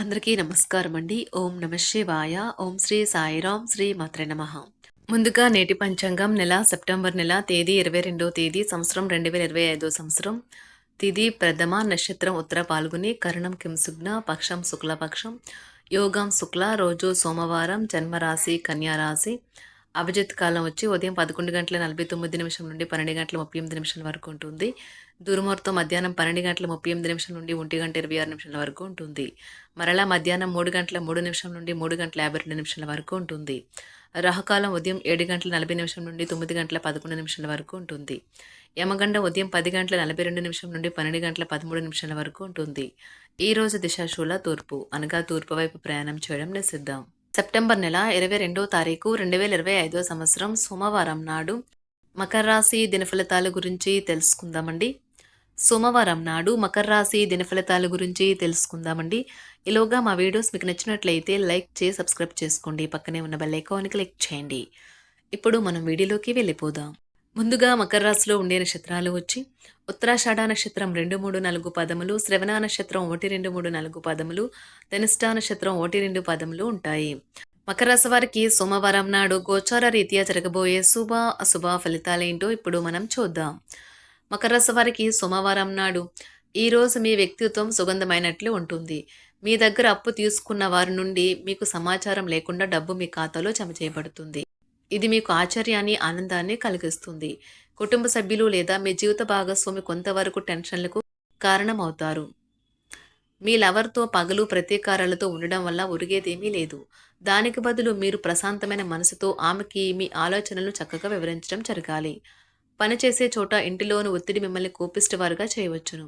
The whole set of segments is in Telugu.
అందరికీ నమస్కారం అండి ఓం నమ శివాయ. ఓం శ్రీ సాయిరాం శ్రీ మాత్రే నమ. ముందుగా నేటి పంచాంగం నెల సెప్టెంబర్ నెల తేదీ ఇరవై రెండో తేదీ సంవత్సరం రెండు వేల ఇరవై ఐదో సంవత్సరం. తిది ప్రథమ నక్షత్రం ఉత్తర పాల్గొని కరణం కింసుగ్న పక్షం శుక్లపక్షం యోగం శుక్ల రోజు సోమవారం జన్మరాశి కన్యారాశి. అభిజిత్ కాలం వచ్చి ఉదయం పదకొండు గంటల నలభై తొమ్మిది నిమిషం నుండి పన్నెండు గంటల ముప్పై ఎనిమిది నిమిషాల వరకు ఉంటుంది. దుర్ముహూర్తం మధ్యాహ్నం పన్నెండు గంటల ముప్పై ఎనిమిది నిమిషం నుండి ఒంటి గంట ఇరవై ఆరు నిమిషాల వరకు ఉంటుంది. మరలా మధ్యాహ్నం మూడు గంటల మూడు నిమిషం నుండి మూడు గంటల యాభై రెండు నిమిషాల వరకు ఉంటుంది. రాహుకాలం ఉదయం ఏడు గంటల నలభై నిమిషం నుండి తొమ్మిది గంటల పదకొండు నిమిషాల వరకు ఉంటుంది. యమగండ ఉదయం పది గంటల నలభై రెండు నిమిషం నుండి పన్నెండు గంటల పదమూడు నిమిషాల వరకు ఉంటుంది. ఈ రోజు దిశాశూల తూర్పు అనగా తూర్పు వైపు ప్రయాణం చేయడం నిషిద్దాం సెప్టెంబర్ నెల ఇరవై రెండో తారీఖు రెండు వేల ఇరవై ఐదో సంవత్సరం సోమవారం నాడు మకర రాశి దినఫలితాల గురించి తెలుసుకుందామండి. సోమవారం నాడు మకర రాశి దినఫలితాల గురించి తెలుసుకుందామండి. ఇలోగా మా వీడియోస్ మీకు నచ్చినట్లయితే లైక్ చేసి సబ్స్క్రైబ్ చేసుకోండి. పక్కనే ఉన్న బెల్ ఐకాన్ క్లిక్ చేయండి. ఇప్పుడు మనం వీడియోలోకి వెళ్ళిపోదాం. ముందుగా మకర రాశిలో ఉండే నక్షత్రాలు వచ్చి ఉత్తరాషాఢ నక్షత్రం రెండు మూడు నాలుగు పదములు శ్రవణ నక్షత్రం ఒకటి రెండు మూడు నాలుగు పదములు ధనిష్ట నక్షత్రం ఒకటి రెండు పదములు ఉంటాయి. మకర రాశి వారికి సోమవారం నాడు గోచార రీత్యా జరగబోయే శుభ అశుభ ఫలితాలేంటో ఇప్పుడు మనం చూద్దాం. మకర రాశి వారికి సోమవారం నాడు ఈరోజు మీ వ్యక్తిత్వం సుగంధమైనట్లు ఉంటుంది. మీ దగ్గర అప్పు తీసుకున్న వారి నుండి మీకు సమాచారం లేకుండా డబ్బు మీ ఖాతాలో జమ చేయబడుతుంది. ఇది మీకు ఆశ్చర్యాన్ని ఆనందాన్ని కలిగిస్తుంది. కుటుంబ సభ్యులు లేదా మీ జీవిత భాగస్వామి కొంతవరకు టెన్షన్లకు కారణమవుతారు. మీ లవర్తో పగలు ప్రతీకారాలతో ఉండడం వల్ల ఉరిగేదేమీ లేదు. దానికి బదులు మీరు ప్రశాంతమైన మనసుతో ఆమెకి మీ ఆలోచనలు చక్కగా వివరించడం జరగాలి. పనిచేసే చోట ఇంటిలోని ఒత్తిడి మిమ్మల్ని కోపిష్టవారుగా చేయవచ్చును.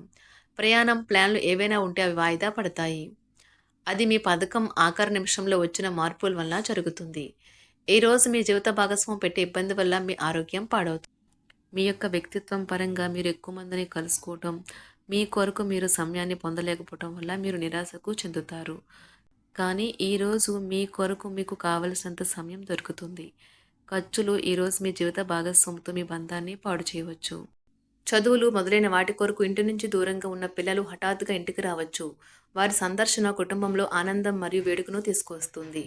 ప్రయాణం ప్లాన్లు ఏవైనా ఉంటే అవి వాయిదా పడతాయి. అది మీ పథకం ఆఖరి నిమిషంలో వచ్చిన మార్పుల వల్ల జరుగుతుంది. ఈ రోజు మీ జీవిత భాగస్వామి పెట్టే ఇబ్బంది వల్ల మీ ఆరోగ్యం పాడవుతుంది. మీ యొక్క వ్యక్తిత్వం పరంగా మీరు ఎక్కువ మందిని కలుసుకోవటం మీ కొరకు మీరు సమయాన్ని పొందలేకపోవటం వల్ల మీరు నిరాశకు చెందుతారు. కానీ ఈరోజు మీ కొరకు మీకు కావలసినంత సమయం దొరుకుతుంది. ఖర్చులు ఈరోజు మీ జీవిత భాగస్వామితో మీ బంధాన్ని పాడు చేయవచ్చు. చదువులు మొదలైన వాటి కొరకు ఇంటి నుంచి దూరంగా ఉన్న పిల్లలు హఠాత్తుగా ఇంటికి రావచ్చు. వారి సందర్శన కుటుంబంలో ఆనందం మరియు వేడుకను తీసుకొస్తుంది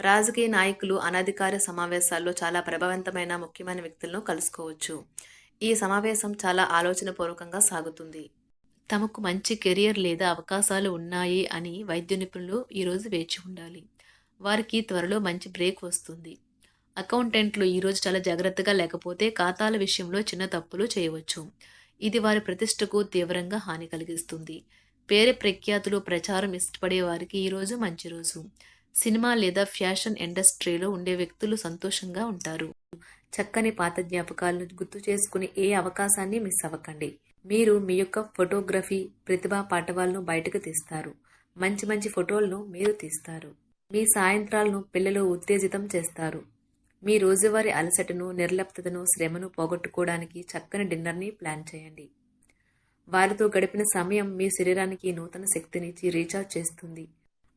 రాజకీయ నాయకులు అనధికార సమావేశాల్లో చాలా ప్రభావవంతమైన ముఖ్యమైన వ్యక్తులను కలుసుకోవచ్చు. ఈ సమావేశం చాలా ఆలోచనపూర్వకంగా సాగుతుంది. తమకు మంచి కెరియర్ లేదా అవకాశాలు ఉన్నాయి అని వైద్య నిపుణులు ఈరోజు వేచి ఉండాలి. వారికి త్వరలో మంచి బ్రేక్ వస్తుంది. అకౌంటెంట్లు ఈరోజు చాలా జాగ్రత్తగా లేకపోతే ఖాతాల విషయంలో చిన్న తప్పులు చేయవచ్చు. ఇది వారి ప్రతిష్టకు తీవ్రంగా హాని కలిగిస్తుంది. పేరు ప్రఖ్యాతులు ప్రచారం ఇష్టపడే వారికి ఈరోజు మంచి రోజు. సినిమా లేదా ఫ్యాషన్ ఇండస్ట్రీలో ఉండే వ్యక్తులు సంతోషంగా ఉంటారు. చక్కని పాత జ్ఞాపకాలను గుర్తు చేసుకుని ఏ అవకాశాన్ని మిస్ అవ్వకండి. మీరు మీ యొక్క ఫోటోగ్రఫీ ప్రతిభా పాఠవాలను బయటకు తీస్తారు. మంచి మంచి ఫోటోలను మీరు తీస్తారు. మీ సాయంత్రాలను పిల్లలు ఉత్తేజితం చేస్తారు. మీ రోజువారీ అలసటను నిర్లిప్తతను శ్రమను పోగొట్టుకోవడానికి చక్కని డిన్నర్ని ప్లాన్ చేయండి. వారితో గడిపిన సమయం మీ శరీరానికి నూతన శక్తినిచ్చి రీఛార్జ్ చేస్తుంది.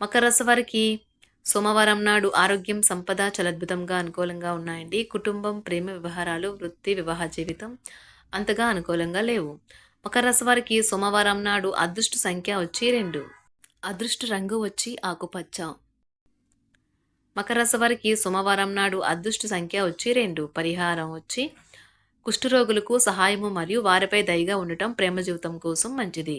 మకర రాశి వారికి సోమవారం నాడు ఆరోగ్యం సంపద చలద్భుతంగా అనుకూలంగా ఉన్నాయండి. కుటుంబం ప్రేమ వ్యవహారాలు వృత్తి వివాహ జీవితం అంతగా అనుకూలంగా లేవు. మకర రాశి వారికి సోమవారం నాడు అదృష్ట సంఖ్య వచ్చి రెండు. అదృష్ట రంగు వచ్చి ఆకుపచ్చ. మకర రాశి వారికి సోమవారం నాడు అదృష్ట సంఖ్య వచ్చి రెండు. పరిహారం వచ్చి కుష్ఠరోగులకు సహాయము మరియు వారిపై దయగా ఉండటం ప్రేమ జీవితం కోసం మంచిది.